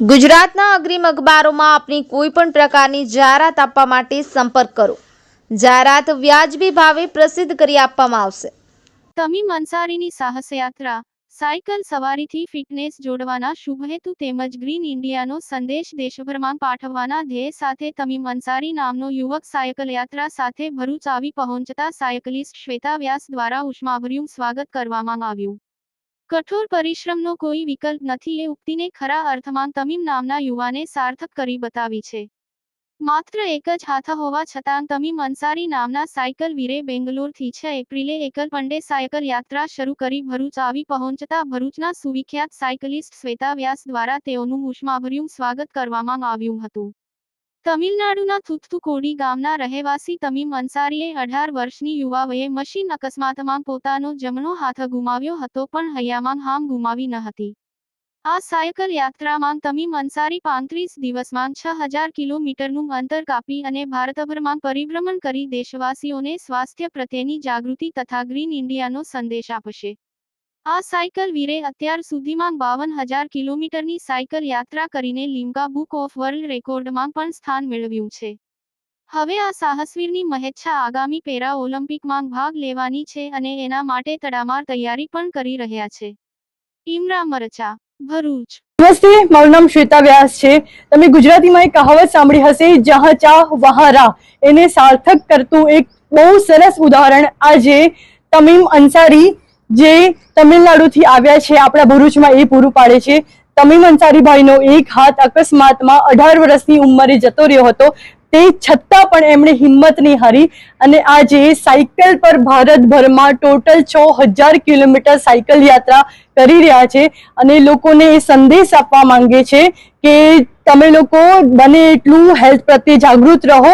ગુજરાતના અગ્રીમ અખબારોમાં આપની કોઈ પણ પ્રકારની જાહેરાત આપવા માટે સંપર્ક કરો. જાહેરાત વ્યાજબી ભાવે પ્રસિદ્ધ કરી આપવામાં આવશે. તમીમ અંસારીની સાહસયાત્રા, સાયકલ સવારીથી ફિટનેસ જોડવાના શુભહેતુ તેમજ ગ્રીન ઇન્ડિયાનો સંદેશ દેશભરમાં પાઠવવાના ધ્યેય સાથે તમીમ અંસારી નામનો યુવક સાયકલ યાત્રા સાથે ભરૂચ આવી પહોંચતા સાયકલિસ્ટ શ્વેતા વ્યાસ દ્વારા ઉષ્માભર્યું સ્વાગત કરવામાં આવ્યું. કઠોર પરિશ્રમનો કોઈ વિકલ્પ નથી એ ઉક્તિને ખરા અર્થમાં તમીમ નામના યુવાને સાર્થક કરી બતાવી છે. માત્ર એક જ હાથ હોવા છતાં તમીમ અંસારી નામના સાયકલ વીરે બેંગલોરથી છ એપ્રિલે એકલ પંડે સાયકલ યાત્રા શરૂ કરી ભરૂચ આવી પહોંચતા ભરૂચના સુવિખ્યાત સાયકલિસ્ટ શ્વેતા વ્યાસ દ્વારા તેઓનું ઉષ્માભર્યું સ્વાગત કરવામાં આવ્યું હતું. તમિલનાડુના થુથુકોડી ગામના રહેવાસી તમીમ અંસારીએ અઢાર વર્ષની યુવાવયે મશીન અકસ્માતમાં પોતાનો જમણો હાથ ગુમાવ્યો હતો પણ હૈયામાં હામ ગુમાવી ન હતી. આ સાયકલ યાત્રામાં તમીમ અંસારી પાંત્રીસ દિવસમાં છ હજાર કિલોમીટરનું અંતર કાપી અને ભારતભરમાં પરિભ્રમણ કરી દેશવાસીઓને સ્વાસ્થ્ય પ્રત્યેની જાગૃતિ તથા ગ્રીન ઇન્ડિયાનો સંદેશ આપશે. આ સાયકલ વીરે અત્યાર સુધીમાં બાવન હજાર કિલોમીટરની સાયકલ યાત્રા કરીને લિમ્કા બુક ઓફ વર્લ્ડ રેકોર્ડમાં પણ સ્થાન મેળવ્યું છે. હવે આ સાહસવીરની મહેચ્છા આગામી પેરા ઓલિમ્પિકમાં ભાગ લેવાની છે અને એના માટે તડામાર તૈયારી પણ કરી રહ્યા છે. ઇમરા મરચા, ભરૂચ. નમસ્તે, મારું નામ શ્વેતા વ્યાસ છે. તમે ગુજરાતીમાં એક કહાવત સાંભળી હશે, જહાં ચાહ વહાં રાહ એને સાર્થક કરતું એક બહુ સરસ ઉદાહરણ આજે તમીમ અંસારી જે તમિલનાડુથી આવ્યા છે, આપણા ભરૂચમાં એ પૂરું પાડે છે. તમીમ અંસારીભાઈનો એક હાથ અકસ્માતમાં અઢાર વર્ષની ઉંમરે જતો રહ્યો હતો. તે છતાં પણ એમણે હિંમત નહીં હારી અને આજે સાયકલ પર ભારતભરમાં ટોટલ છ હજાર કિલોમીટર સાયકલ યાત્રા કરી રહ્યા છે અને લોકોને એ સંદેશ આપવા માંગે છે કે તમે લોકો બને એટલું હેલ્થ પ્રત્યે જાગૃત રહો.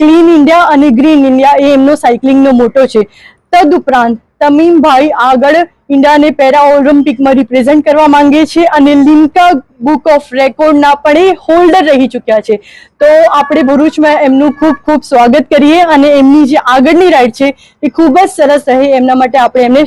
ક્લીન ઇન્ડિયા અને ગ્રીન ઇન્ડિયા એ એમનો સાયકલિંગનો મોટો છે. તદુપરાંત તમીમભાઈ આગળ ઇન્ડિયાને પેરા ઓલિમ્પિકમાં રિપ્રેઝેન્ટ કરવા માંગે છે અને લિમ્કા બુક ઓફ રેકોર્ડના પણ એ હોલ્ડર રહી ચૂક્યા છે. તો આપણે ભરૂચમાં એમનું ખૂબ ખૂબ સ્વાગત કરીએ અને એમની જે આગળની રાઈડ છે એ ખૂબ જ સરસ રહે, એમના માટે આપણે એમને